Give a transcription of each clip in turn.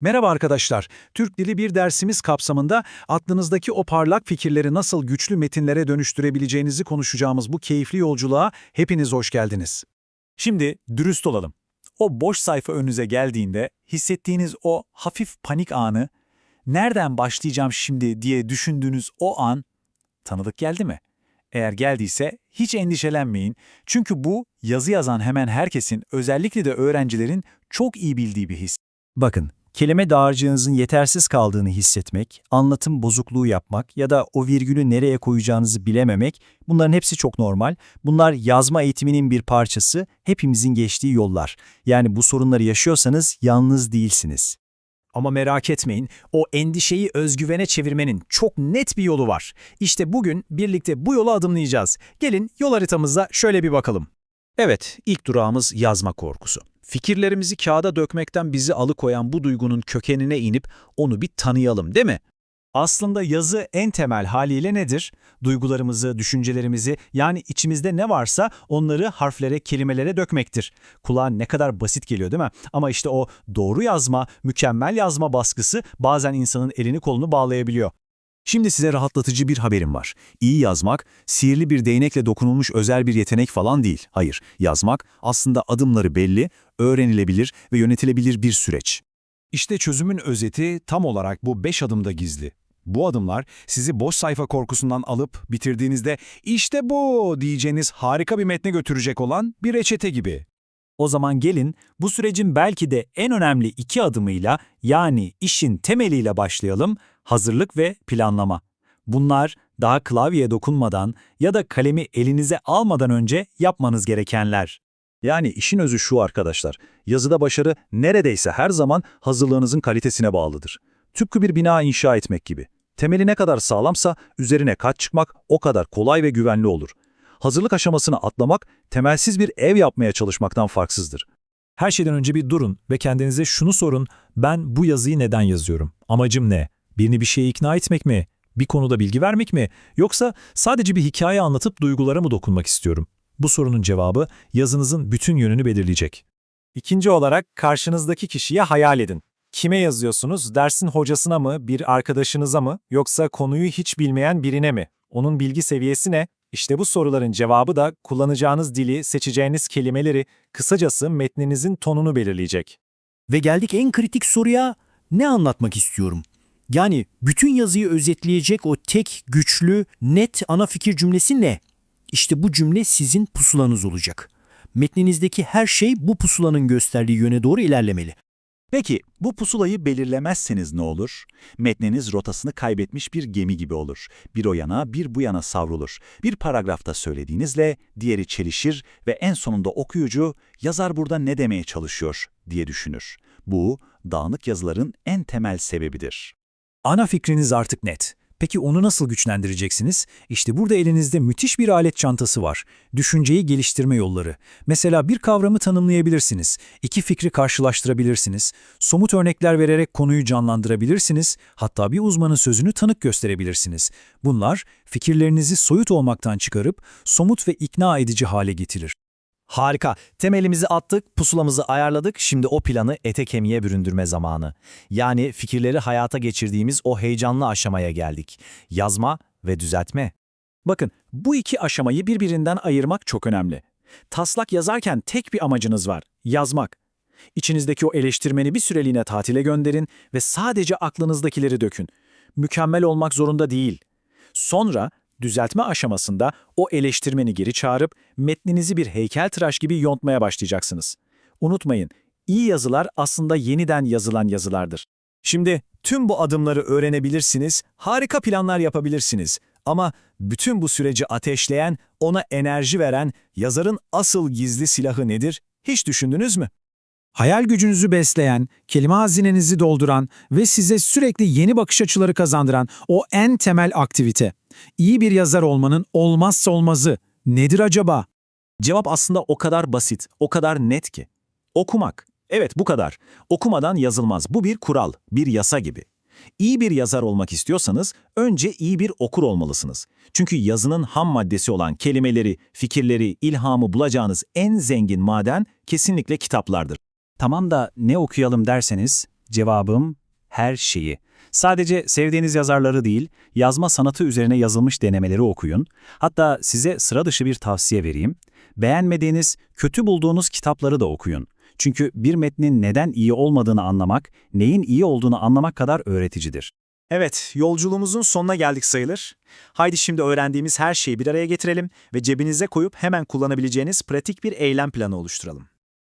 Merhaba arkadaşlar. Türk Dili bir dersimiz kapsamında aklınızdaki o parlak fikirleri nasıl güçlü metinlere dönüştürebileceğinizi konuşacağımız bu keyifli yolculuğa hepiniz hoş geldiniz. Şimdi dürüst olalım. O boş sayfa önünüze geldiğinde hissettiğiniz o hafif panik anı, nereden başlayacağım şimdi diye düşündüğünüz o an tanıdık geldi mi? Eğer geldiyse hiç endişelenmeyin. Çünkü bu yazı yazan hemen herkesin, özellikle de öğrencilerin çok iyi bildiği bir his. Bakın, kelime dağarcığınızın yetersiz kaldığını hissetmek, anlatım bozukluğu yapmak ya da o virgülü nereye koyacağınızı bilememek, bunların hepsi çok normal. Bunlar yazma eğitiminin bir parçası, hepimizin geçtiği yollar. Yani bu sorunları yaşıyorsanız yalnız değilsiniz. Ama merak etmeyin, o endişeyi özgüvene çevirmenin çok net bir yolu var. İşte bugün birlikte bu yolu adımlayacağız. Gelin yol haritamıza şöyle bir bakalım. Evet, ilk durağımız yazma korkusu. Fikirlerimizi kağıda dökmekten bizi alıkoyan bu duygunun kökenine inip onu bir tanıyalım değil mi? Aslında yazı en temel haliyle nedir? Duygularımızı, düşüncelerimizi yani içimizde ne varsa onları harflere, kelimelere dökmektir. Kulağa ne kadar basit geliyor değil mi? Ama işte o doğru yazma, mükemmel yazma baskısı bazen insanın elini kolunu bağlayabiliyor. Şimdi size rahatlatıcı bir haberim var. İyi yazmak, sihirli bir değnekle dokunulmuş özel bir yetenek falan değil. Hayır, yazmak aslında adımları belli, öğrenilebilir ve yönetilebilir bir süreç. İşte çözümün özeti tam olarak bu 5 adımda gizli. Bu adımlar sizi boş sayfa korkusundan alıp bitirdiğinizde işte bu diyeceğiniz harika bir metne götürecek olan bir reçete gibi. O zaman gelin bu sürecin belki de en önemli iki adımıyla yani işin temeliyle başlayalım, hazırlık ve planlama. Bunlar daha klavyeye dokunmadan ya da kalemi elinize almadan önce yapmanız gerekenler. Yani işin özü şu arkadaşlar, yazıda başarı neredeyse her zaman hazırlığınızın kalitesine bağlıdır. Tıpkı bir bina inşa etmek gibi. Temeli ne kadar sağlamsa üzerine kat çıkmak o kadar kolay ve güvenli olur. Hazırlık aşamasını atlamak, temelsiz bir ev yapmaya çalışmaktan farksızdır. Her şeyden önce bir durun ve kendinize şunu sorun, ben bu yazıyı neden yazıyorum? Amacım ne? Birini bir şeye ikna etmek mi? Bir konuda bilgi vermek mi? Yoksa sadece bir hikaye anlatıp duygulara mı dokunmak istiyorum? Bu sorunun cevabı yazınızın bütün yönünü belirleyecek. İkinci olarak karşınızdaki kişiye hayal edin. Kime yazıyorsunuz? Dersin hocasına mı, bir arkadaşınıza mı, yoksa konuyu hiç bilmeyen birine mi? Onun bilgi seviyesi ne? İşte bu soruların cevabı da kullanacağınız dili, seçeceğiniz kelimeleri, kısacası metninizin tonunu belirleyecek. Ve geldik en kritik soruya, ne anlatmak istiyorum? Yani bütün yazıyı özetleyecek o tek, güçlü, net ana fikir cümlesi ne? İşte bu cümle sizin pusulanız olacak. Metninizdeki her şey bu pusulanın gösterdiği yöne doğru ilerlemeli. Peki bu pusulayı belirlemezseniz ne olur? Metniniz rotasını kaybetmiş bir gemi gibi olur. Bir o yana bir bu yana savrulur. Bir paragrafta söylediğinizle diğeri çelişir ve en sonunda okuyucu yazar burada ne demeye çalışıyor diye düşünür. Bu dağınık yazıların en temel sebebidir. Ana fikriniz artık net. Peki onu nasıl güçlendireceksiniz? İşte burada elinizde müthiş bir alet çantası var. Düşünceyi geliştirme yolları. Mesela bir kavramı tanımlayabilirsiniz. iki fikri karşılaştırabilirsiniz. Somut örnekler vererek konuyu canlandırabilirsiniz. Hatta bir uzmanın sözünü tanık gösterebilirsiniz. Bunlar fikirlerinizi soyut olmaktan çıkarıp somut ve ikna edici hale getirir. Harika. Temelimizi attık, pusulamızı ayarladık. Şimdi o planı ete kemiğe büründürme zamanı. Yani fikirleri hayata geçirdiğimiz o heyecanlı aşamaya geldik. Yazma ve düzeltme. Bakın, bu iki aşamayı birbirinden ayırmak çok önemli. Taslak yazarken tek bir amacınız var, yazmak. İçinizdeki o eleştirmeni bir süreliğine tatile gönderin ve sadece aklınızdakileri dökün. Mükemmel olmak zorunda değil. Sonra düzeltme aşamasında o eleştirmeni geri çağırıp metninizi bir heykeltıraş gibi yontmaya başlayacaksınız. Unutmayın, iyi yazılar aslında yeniden yazılan yazılardır. Şimdi tüm bu adımları öğrenebilirsiniz, harika planlar yapabilirsiniz. Ama bütün bu süreci ateşleyen, ona enerji veren yazarın asıl gizli silahı nedir? Hiç düşündünüz mü? Hayal gücünüzü besleyen, kelime hazinenizi dolduran ve size sürekli yeni bakış açıları kazandıran o en temel aktivite. İyi bir yazar olmanın olmazsa olmazı nedir acaba? Cevap aslında o kadar basit, o kadar net ki. Okumak. Evet bu kadar. Okumadan yazılmaz. Bu bir kural, bir yasa gibi. İyi bir yazar olmak istiyorsanız önce iyi bir okur olmalısınız. Çünkü yazının ham maddesi olan kelimeleri, fikirleri, ilhamı bulacağınız en zengin maden kesinlikle kitaplardır. Tamam da ne okuyalım derseniz, Cevabım her şeyi. Sadece sevdiğiniz yazarları değil, yazma sanatı üzerine yazılmış denemeleri okuyun. Hatta size sıra dışı bir tavsiye vereyim. Beğenmediğiniz, kötü bulduğunuz kitapları da okuyun. Çünkü bir metnin neden iyi olmadığını anlamak, neyin iyi olduğunu anlamak kadar öğreticidir. Evet, yolculuğumuzun sonuna geldik sayılır. Haydi şimdi öğrendiğimiz her şeyi bir araya getirelim ve cebinize koyup hemen kullanabileceğiniz pratik bir eylem planı oluşturalım.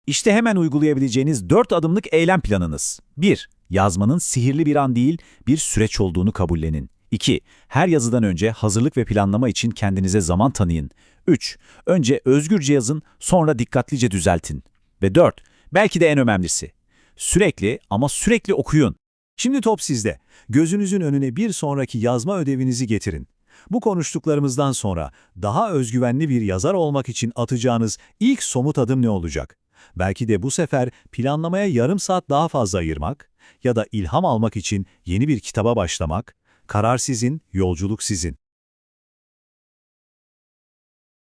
İşte hemen uygulayabileceğiniz 4 adımlık eylem planınız. 1. Yazmanın sihirli bir an değil, bir süreç olduğunu kabullenin. 2. Her yazıdan önce hazırlık ve planlama için kendinize zaman tanıyın. 3. Önce özgürce yazın, sonra dikkatlice düzeltin. Ve 4. Belki de en önemlisi. Sürekli ama sürekli okuyun. Şimdi top sizde. Gözünüzün önüne bir sonraki yazma ödevinizi getirin. Bu konuştuklarımızdan sonra daha özgüvenli bir yazar olmak için atacağınız ilk somut adım ne olacak? Belki de bu sefer planlamaya yarım saat daha fazla ayırmak ya da ilham almak için yeni bir kitaba başlamak. Karar sizin, yolculuk sizin.